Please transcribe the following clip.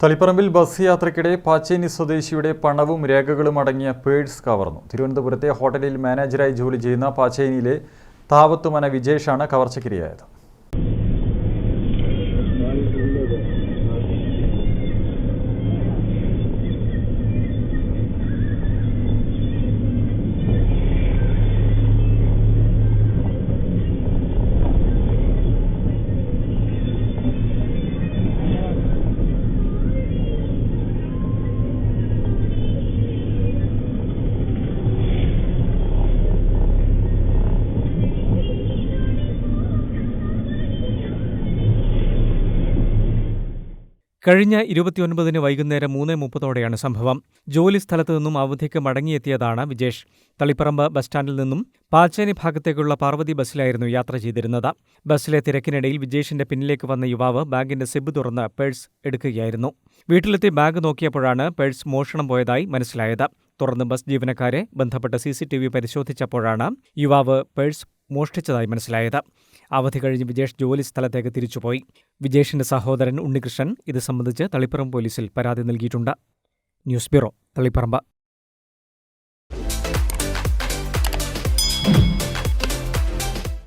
തളിപ്പറമ്പിൽ bus യാത്രയ്ക്കിടെ പാച്ചേനി സ്വദേശിയുടെ പണവും രേഖകളും അടങ്ങിയ പേഴ്സ് കവർന്നു. തിരുവനന്തപുരത്തെ ഹോട്ടലിൽ മാനേജരായി ജോലി ചെയ്യുന്ന പാച്ചേനിയിലെ താവത്തുമന വിജേഷാണ് കവർച്ചയ്ക്കിരയായത് കഴിഞ്ഞ ഇരുപത്തിയൊൻപതിന് വൈകുന്നേരം മൂന്ന് മുപ്പതോടെയാണ് സംഭവം. ജോലി സ്ഥലത്തു നിന്നും അവധിക്ക് മടങ്ങിയെത്തിയതാണ് വിജേഷ്. തളിപ്പറമ്പ് ബസ് സ്റ്റാൻഡിൽ നിന്നും പാച്ചേനി ഭാഗത്തേക്കുള്ള പാർവതി ബസ്സിലായിരുന്നു യാത്ര ചെയ്തിരുന്നത്. ബസ്സിലെ തിരക്കിനിടയിൽ വിജേഷിന്റെ പിന്നിലേക്ക് വന്ന യുവാവ് ബാഗിന്റെ സിബ് തുറന്ന് പേഴ്സ് എടുക്കുകയായിരുന്നു. വീട്ടിലെത്തി ബാഗ് നോക്കിയപ്പോഴാണ് പേഴ്സ് മോഷണം പോയതായി മനസ്സിലായത്. തുടർന്ന് ബസ് ജീവനക്കാരെ ബന്ധപ്പെട്ട സി പരിശോധിച്ചപ്പോഴാണ് യുവാവ് പേഴ്സ് മോഷ്ടിച്ചതായി മനസ്സിലായത്. അവധി കഴിഞ്ഞ് വിജേഷ് ജോലി സ്ഥലത്തേക്ക് തിരിച്ചുപോയി. വിജേഷിന്റെ സഹോദരൻ ഉണ്ണികൃഷ്ണൻ ഇത് സംബന്ധിച്ച് തളിപ്പറമ്പ് പോലീസിൽ പരാതി നൽകിയിട്ടുണ്ട്. News bureau Taliparamba.